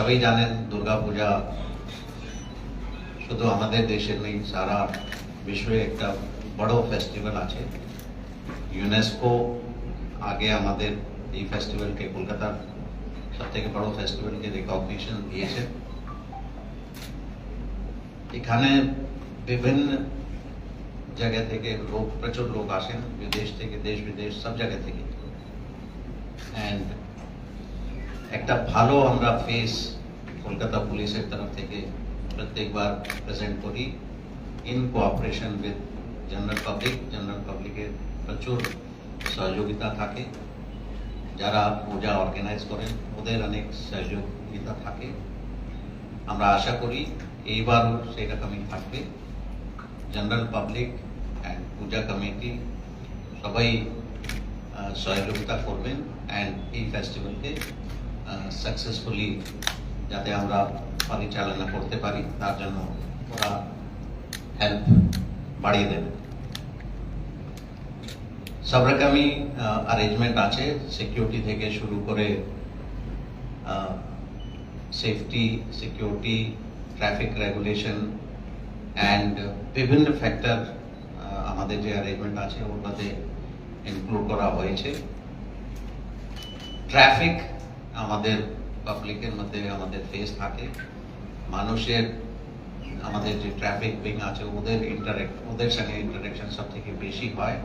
সবাই জানেন দুর্গাপূজা শুধু আমাদের দেশের নেই সারা বিশ্বে একটা বড় ফেস্টিভ্যাল আছে ইউনেস্কো আগে আমাদের এই ফেস্টিভ্যালকে কলকাতার সব থেকে বড় ফেস্টিভ্যালকে রেকগনিশন দিয়েছে এখানে বিভিন্ন জায়গা থেকে লোক প্রচুর লোক আসেন বিদেশ থেকে দেশ বিদেশ সব জায়গা থেকে অ্যান্ড একটা ভালো আমরা ফেস কলকাতা পুলিশের তরফ থেকে প্রত্যেকবার প্রেজেন্ট করি in cooperation with general public general পাবলিকের প্রচুর সহযোগিতা থাকে। যারা পূজা অর্গানাইজ করেন, ওদের অনেক সহযোগিতা থাকে। আমরা আশা করি এইবারও সেই রকমই থাকবে। General public and puja committee সবাই সহযোগিতা করবেন। অ্যান্ড এই ফেস্টিভ্যালকে সাকসেসফুলি যাতে আমরা পরিচালনা করতে পারি, তার জন্য ওরা হেল্প বাড়িয়ে দেবে। সব রকমই অ্যারেঞ্জমেন্ট আছে। সিকিউরিটি থেকে শুরু করে safety security traffic regulation and বিভিন্ন ফ্যাক্টর আমাদের যে অ্যারেঞ্জমেন্ট আছে, ওটাতে ইনক্লুড করা হয়েছে। ট্রাফিক আমাদের পাবলিকের মধ্যে আমাদের ফেস থাকে মানুষের আমাদের যে ট্রাফিক উইং আছে ওদের ইন্টারেক্ট ওদের সঙ্গে ইন্টারেকশন সব থেকে বেশি হয়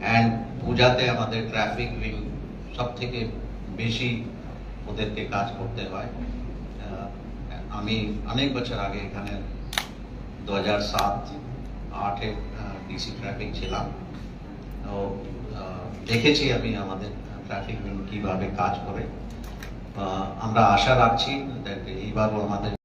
অ্যান্ড পূজাতে আমাদের ট্রাফিক উইং সব থেকে বেশি ওদেরকে কাজ করতে হয় আহ, আমি অনেক বছর আগে এখানে দু হাজার সাত আটে ডিসি ট্রাফিক ছিলাম তো আহ, দেখেছি আমি আমাদের ট্রাফিক কীভাবে কাজ করে। আমরা আশা রাখছি এইবারও আমাদের